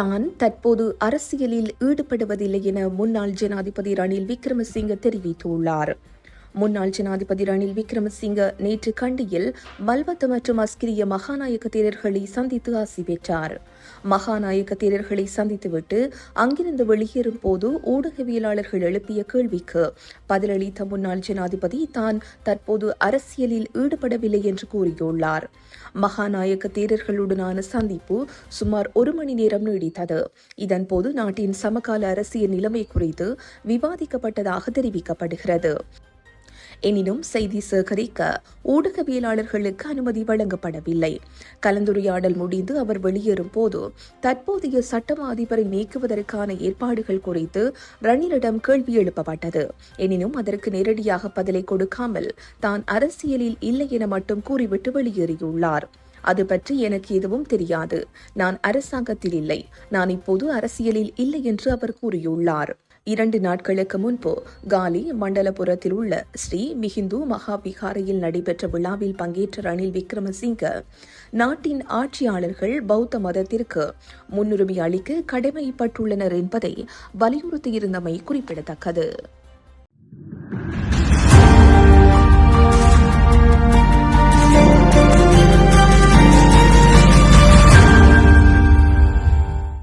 தான் தற்போது அரசியலில் ஈடுபடுவதில்லை என முன்னாள் ஜனாதிபதி ரணில் விக்ரமசிங்க தெரிவித்துள்ளார். முன்னாள் ஜனாதிபதி ரணில் விக்ரமசிங்க நேற்று கண்டியில் மல்வத்த மற்றும் அஸ்கிரிய மகாநாயக்க தேரர்களை சந்தித்து ஆசி பெற்றார். மகாநாயக்க தேரர்களை சந்தித்துவிட்டு அங்கிருந்து வெளியேறும் போது ஊடகவியலாளர்கள் எழுப்பிய கேள்விக்கு பதிலளித்த முன்னாள் ஜனாதிபதி தான் தற்போது அரசியலில் ஈடுபடவில்லை என்று கூறியுள்ளார். மகாநாயக்க தேரர்களுடனான சந்திப்பு சுமார் ஒரு மணி நேரம் நீடித்தது. இதன்போது நாட்டின் சமகால அரசியல் நிலைமை குறித்து விவாதிக்கப்பட்டதாக தெரிவிக்கப்படுகிறது. எனினும் செய்தி சேகரிக்க ஊடகவியலாளர்களுக்கு அனுமதி வழங்கப்படவில்லை. கலந்துரையாடல் முடிந்து அவர் வெளியேறும் போது தற்போதைய சட்டமா அதிபரை நீக்குவதற்கான ஏற்பாடுகள் குறித்து ரணிலிடம் கேள்வி எழுப்பப்பட்டது. எனினும் அதற்கு நேரடியாக பதிலை கொடுக்காமல் தான் அரசியலில் இல்லை என மட்டும் கூறிவிட்டு வெளியேறியுள்ளார். அது பற்றி எனக்கு எதுவும் தெரியாது. நான் அரசாங்கத்தில் இல்லை. நான் இப்போது அரசியலில் இல்லை என்று அவர் கூறியுள்ளார். இரண்டு நாட்களுக்கு முன்பு காலி மண்டலபுரத்தில் உள்ள ஸ்ரீ மிகிந்து மகாவிகாரையில் நடைபெற்ற விழாவில் பங்கேற்ற ரணில் விக்ரமசிங்க நாட்டின் ஆட்சியாளர்கள் பௌத்த மதத்திற்கு முன்னுரிமை அளிக்க கடமைப்பட்டுள்ளனர் என்பதை வலியுறுத்தியிருந்தமை குறிப்பிடத்தக்கது.